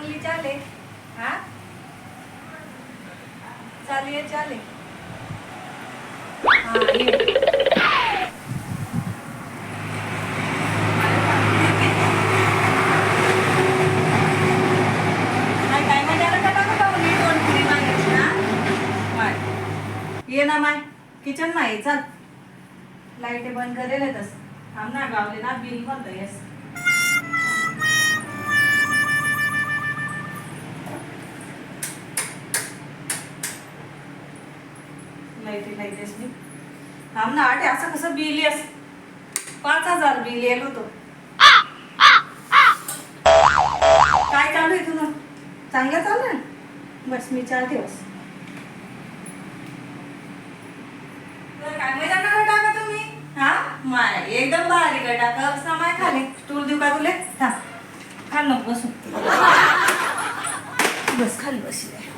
चांगली चाले हा? चाले चाले. ये. ना माय. किचन माय चल. लाइट बंद करेल तस. थांब ना गावले ना बिल म्हणतो येस. लाईटी लाईटेस मी थांब ना आठ असं कसं बिल येस पाच हजार बिल येल होतो. काय चालू आहे तुला चांगलं चालू आहे? बस मी चार दिवस. तुम्ही? हा? माय एकदम भारी का टाका समाय खाली. स्टूल देऊ का तुले? थांब खाल नको बसू बस खाली बसले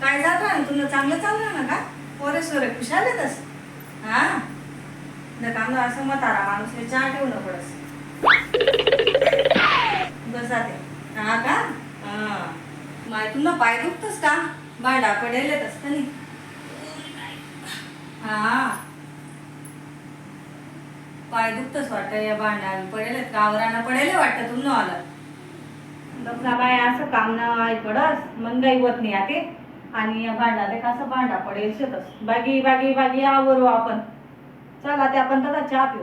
काय झालं ना तुला चांगलं चाललं ना का? पोरे सोरे खुशाल येतस हा? न काम असं मतारा माणूस हे चहा ठेवणं पडस बस. जाते हा का? हा. माय तुला पाय दुखतस का? भांडा पडेल येतस का नाही. हा. पाय दुखतच वाटत या भांडा पडेल कावराना पडेल वाटतं तुला? आलं लग्ना बाय असं काम ना ऐकडस मन गाई होत नाही आते आणि या भांडा ते कसं भांडा पडेल शेतच बागी बागी बागी आवरू आपण. चला ते आपण त्याला चहा पिऊ.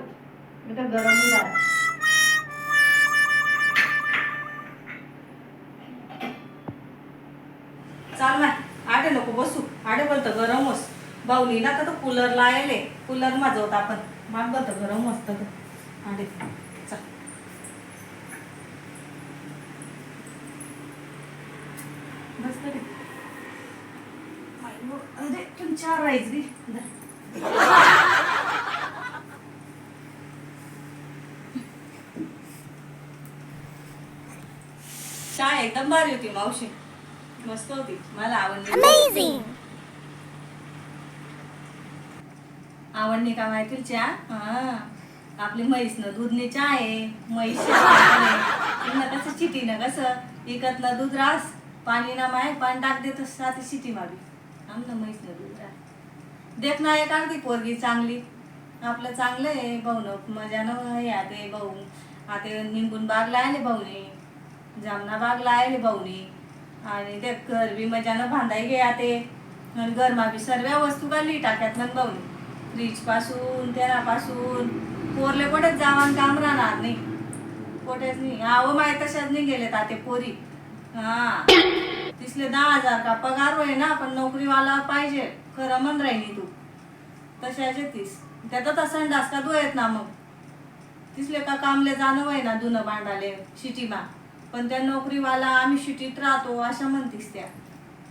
मी तर गरम चाल ना आडे नको बसू. आडे बोलतं गरम होस. बाऊली ना तर कूलर लायले कूलर माजवत आपण. माग बोलतं गरम असतं आडे. चल. तरी अरे तुम चार राईस गी चहा एकदम भारी होती मावशी. मस्त होती. मला आवडली! आवडली का माहिती चहा हा. आपली म्हैसनं दूधने चहा आहे. म्हैस कसं चिटी ना कसं विकतनं दूध रास. पाणी ना माय पाणी टाक देत साती शिटी मावी आमनं म्हैसनं देख ना एक अगदी पोरगी चांगली. आपलं चांगलं आहे भाऊन. मजानं हे आते भाऊ आता निंबून बाग लायले भाऊनी. जामना बाग लायले भाऊनी. आणि ते घर बी मजानं बांधाय गे आते आणि घरमा बी सर्व वस्तू काढली टाक्यात मग भाऊनी. फ्रीजपासून तेलापासून पोरले कुठेच जावान काम राहणार नाही. कुठेच नाही. अहो माय तशाच नाही गेले ताते पोरी. हा. तिथले दहा हजार का? पगार होय ना पण नोकरीवाला पाहिजे. खरं म्हण राहिली तू. तशाचे तीस. त्याचा तसं डास का तू येत ना मग. तिसले का कामले जाणं वय ना दुनं भांडाले शिटीमा. पण त्या नोकरीवाला आम्ही शिटीत राहतो अशा म्हणतीस त्या.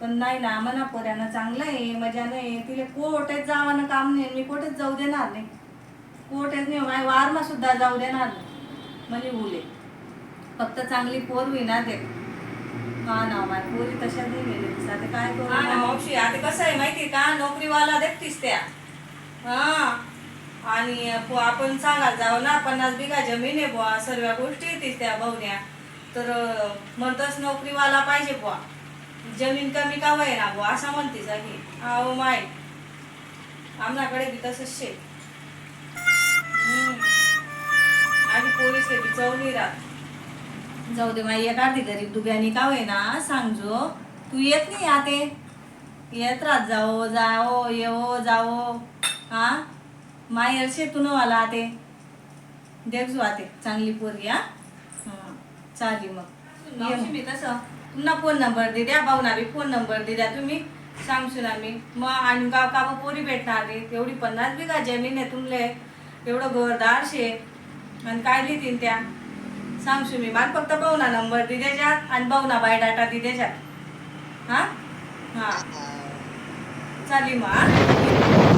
पण नाही ना म्हणा पोऱ्यानं चांगलं आहे मजा नाही तिले कोटेच जावानं काम नाही मी कोठेच जाऊ देणार नाही. कोटेच नाही माय वारमा सुद्धा जाऊ देणार नाही. म्हणजे उले फक्त चांगली पोर होईना ते. हा ना माय पोरी तशा नाही आता काय करू मावशी आता कसं आहे माहिती का? नोकरीवाला देखतीस त्या. हा. आणि पो- आपण सांगायला जाऊ ना पन्नास बिघा जमीन आहे बुवा सर्व गोष्टी येतील त्या भावन्या. तर अं, म्हणतोस नोकरीवाला पाहिजे बुवा. जमीन कमी का वय ना बुवा असं म्हणते की अहो माय. आमच्याकडे बी तसंच शे. हम्म. आधी पोलीस बी चौनी राहत. जाऊ दे माई एक अर्धी गरीब दुग्यानी का वय ना सांगजो. तू येत नाही आते येत राहत जाओ जाओ येवो जाओ हा? माय शेतून आला ते. देखजो आते चांगली पोरगी हा? हं, चाली मग. ये मी तसं पुन्हा फोन नंबर दे द्या भाऊना बी फोन नंबर दे द्या तुम्ही. सांगशील आम्ही. मग आणि गाव का पोरी भेटणार रे एवढी पन्नास बिघा जमीन आहे तुमले. एवढं घरदार शे आणि काय लिहितील त्या? सांगशू मी मला फक्त भाऊना नंबर दे द्याच्यात आणि भाऊना बायोडाटा दे द्याच्यात हा? हा. चाली मग?